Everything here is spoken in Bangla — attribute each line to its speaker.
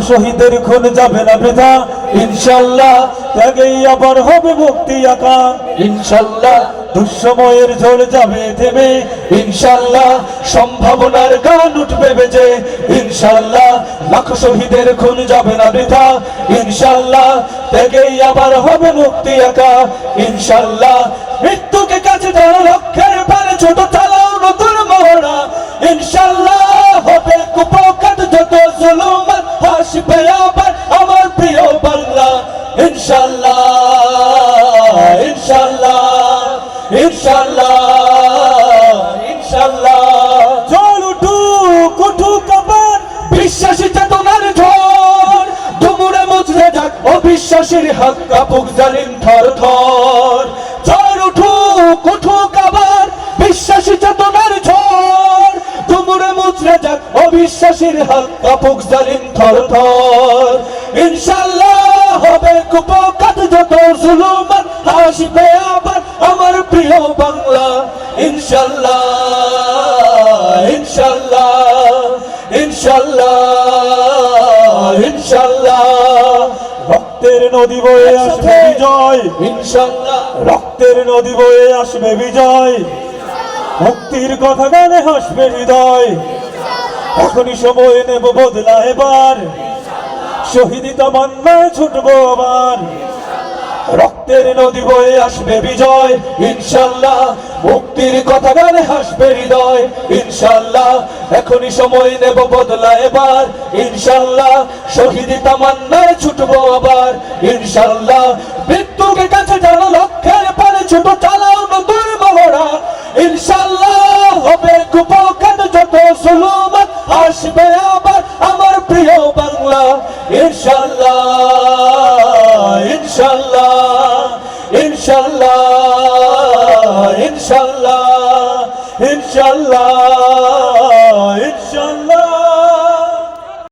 Speaker 1: শহীদের খুন যাবে না বৃথা ইনশাল্লাহ ত্যাগেই আবার হবে মুক্তি আঁকা ইনশাল্লাহ দুঃসময়ের ঝড় যাবে থেমে। ইনশাল্লাহ সম্ভাবনার গান উঠবে বেজে। ইনশাল্লাহ লাখ শহীদের খুন যাবে না বৃথা। ইনশাল্লাহ ত্যাগেই আবার হবে মুক্তি আঁকা ইনশাল্লাহ মৃত্যুকে কাছে ধরো লক্ষ্যের যত জুলুমান হাসবে আবার আমার প্রিয় বাংলা। ইনশাল্লাহ ইনশাল্লাহ ইনশাল্লাহ ইনশাল্লাহ। জল উঠুক উঠুক আবার। বিশ্বাসী চেতনার ঝড়। ডুমুরে মুচড়ে যাক, অবিশ্বাসীর হাত কাপুক জালিম থর থর যাক অবিশ্বাসীর হাত কাপুক জালিম থর থর। ইনশাল্লাহ হবে কুপকাত যত জুলুমান হাসবে আবার আমার প্রিয় বাংলা। ইনশাল্লাহ ইনশাল্লাহ ইনশাল্লাহ ইনশাল্লাহ রক্তের নদী বয়ে আসবে বিজয়। ইনশাল্লাহ রক্তের নদী বয়ে আসবে বিজয়। মুক্তির কথা গানে হাসবে হৃদয়। এখনই সময় নেব বদলা এবার। শহীদি তামান্নায় ছুটবো আবার। রক্তের নদী বয়ে আসবে বিজয়, ইনশাল্লাহ। মুক্তির কথা গানে হাসবে হৃদয়, ইনশাল্লাহ। এখনই সময় নেব বদলা এবার, ইনশাল্লাহ। শহীদি তামান্নায় ছুটবো আবার, ইনশাল্লাহ। মৃত্যুকে কাছে জানো লক্ষ্যের পারে ছোট চালাও নতুন মহড়া, ইনশাল্লাহ। হবে সুলুমান আসবে আবার আমার প্রিয় বাংলা। ইনশাল্লাহ ইনশাল্লাহ ইনশাল্লাহ ইনশাল্লাহ ইনশাল্লাহ।